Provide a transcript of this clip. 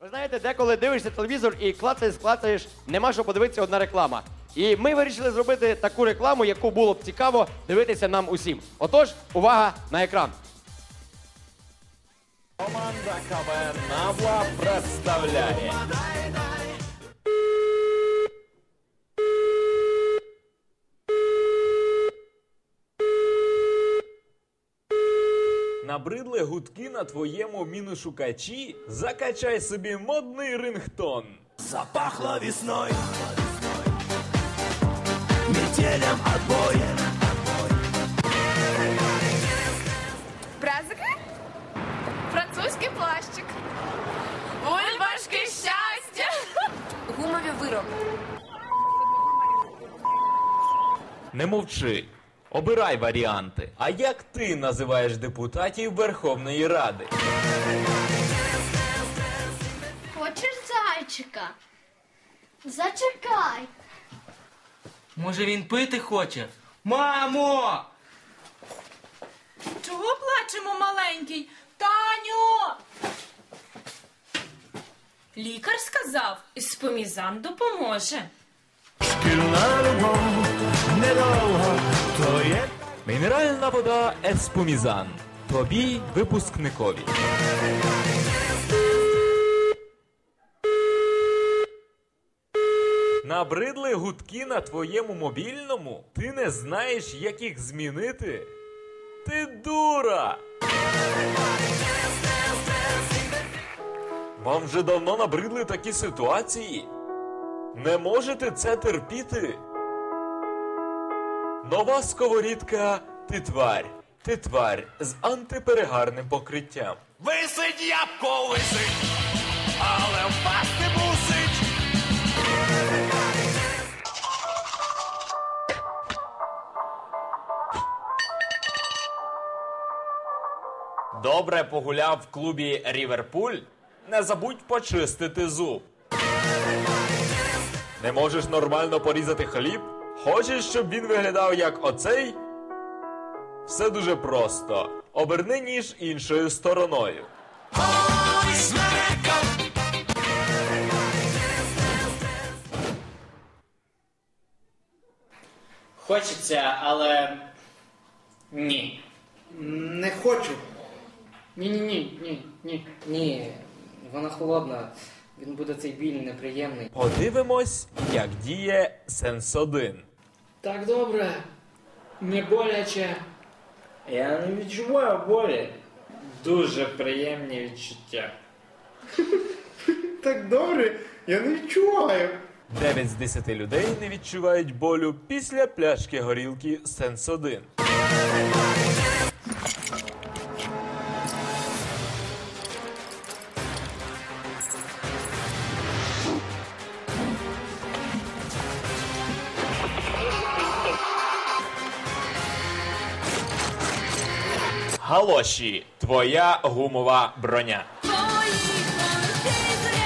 Ви знаєте, деколи дивишся телевізор і клацаєш, клацаєш, нема що подивитися одна реклама. І ми вирішили зробити таку рекламу, яку було б цікаво дивитися нам усім. Отож, увага на екран. Команда КВН представляє. Набридли гудки на твоєму міношукачі? Закачай собі модний рингтон. Запахло весной Метелем отбой Бразики? Французький плащик. Бульбашки щастя. Гумові вироби. Не мовчи. Обирай варіанти. А як ти називаєш депутатів Верховної Ради? Хочеш зайчика? Зачекай. Може він пити хоче? Мамо! Чого плачемо маленький? Таню! Лікар сказав, спомізан допоможе. Шкільна любов є Мінеральна вода Еспомізан. Тобі випускникові. Набридли гудки на твоєму мобільному? Ти не знаєш, як їх змінити? Ти дура! Вам вже давно набридли такі ситуації? Не можете це терпіти? Нова сковорідка ти тварь. Ти тварь з антиперегарним покриттям. Висить ябко висить Але впасти мусить Добре погуляв в клубі Ріверпуль. Не забудь почистити зуб. Не можеш нормально порізати хліб? Хочеш, щоб він виглядав як оцей? Все дуже просто. Оберни ніж іншою стороною. Хочеться, але. Ні. Не хочу. Ні, ні, ні, ні, ні. Ні, вона холодна. Він буде цей біль неприємний. Подивимось, як діє Сенсодин. Так добре. Не боляче. Я не відчуваю болі. Дуже приємні відчуття. Так добре, я не відчуваю. 9 з 10 людей не відчувають болю після пляшки горілки Сенсодин. Галоші, твоя гумова броня. Ясно.